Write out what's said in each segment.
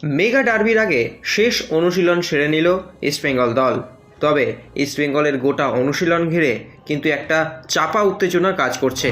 Mega ডার্বির আগে শেষ অনুশীলন সেরে নিল ইস্টবেঙ্গল দল তবে ইস্টবেঙ্গলের গোটা অনুশীলন ঘিরে কিন্তু একটা চাপা উত্তেজনা কাজ করছে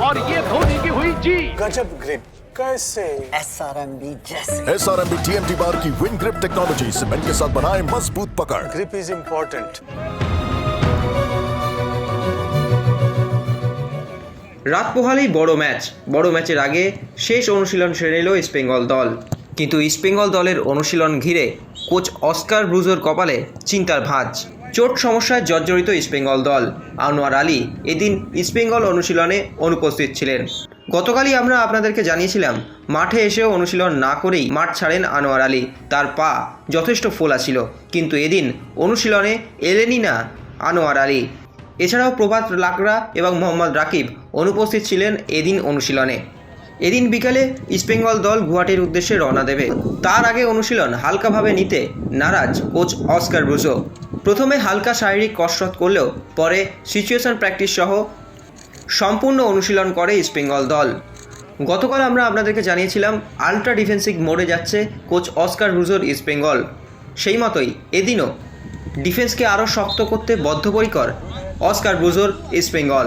और ये धोनी की हुई जी गजब ग्रिप कैसे एस आर एम बी जैसे S R M B T M T बार की विन ग्रिप टेक्नोलॉजी सीमेंट के साथ बनाए मजबूत पकड़ ग्रिप इज इम्पोर्टेंट রাত পোহালেই বড় ম্যাচ। বড় ম্যাচের আগে শেষ অনুশীলন সেরে নিল ইস্টবেঙ্গল দল। কিন্তু ইস্টবেঙ্গল দলের অনুশীলন ঘিরে কোচ অস্কার ব্রুজোর কপালে চিন্তার ভাঁজ। চোট সমস্যায় জর্জরিত ইস্টবেঙ্গল দল। আনোয়ার আলী এদিন ইস্টবেঙ্গল অনুশীলনে অনুপস্থিত ছিলেন। গতকালই আমরা আপনাদেরকে জানিয়েছিলাম, মাঠে এসেও অনুশীলন না করেই মাঠ ছাড়েন আনোয়ার আলী। তার পা যথেষ্ট ফোলা ছিল। কিন্তু এদিন অনুশীলনে এলেনই না আনোয়ার আলী। এছাড়াও প্রভাত লাকড়া এবং মোহাম্মদ রাকিব অনুপস্থিত ছিলেন এদিন অনুশীলনে। এদিন বিকালে ইস্টবেঙ্গল দল গুয়াহাটির উদ্দেশ্যে রওনা দেবে। তার আগে অনুশীলন হালকাভাবে নিতে নারাজ কোচ অস্কার ব্রুজো। প্রথমে হালকা শারীরিক কসরত করলেও পরে সিচুয়েশন প্র্যাকটিস সহ সম্পূর্ণ অনুশীলন করে ইস্টবেঙ্গল দল। গতকাল আমরা আপনাদেরকে জানিয়েছিলাম, আলট্রা ডিফেন্সিভ মোড়ে যাচ্ছে কোচ অস্কার ব্রুজোর ইস্টবেঙ্গল সেই মতোই এদিনও ডিফেন্সকে আরও শক্ত করতে বদ্ধপরিকর অস্কার ব্রুজোর ইস্টবেঙ্গল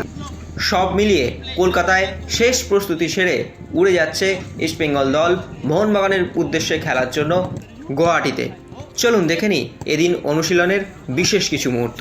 সব মিলিয়ে কলকাতায় শেষ প্রস্তুতি সেরে উড়ে যাচ্ছে ইস্টবেঙ্গল দল মোহনবাগানের উদ্দেশ্যে খেলার জন্য গুয়াহাটিতে। চলুন দেখে নিই এদিন অনুশীলনের বিশেষ কিছু মুহূর্ত।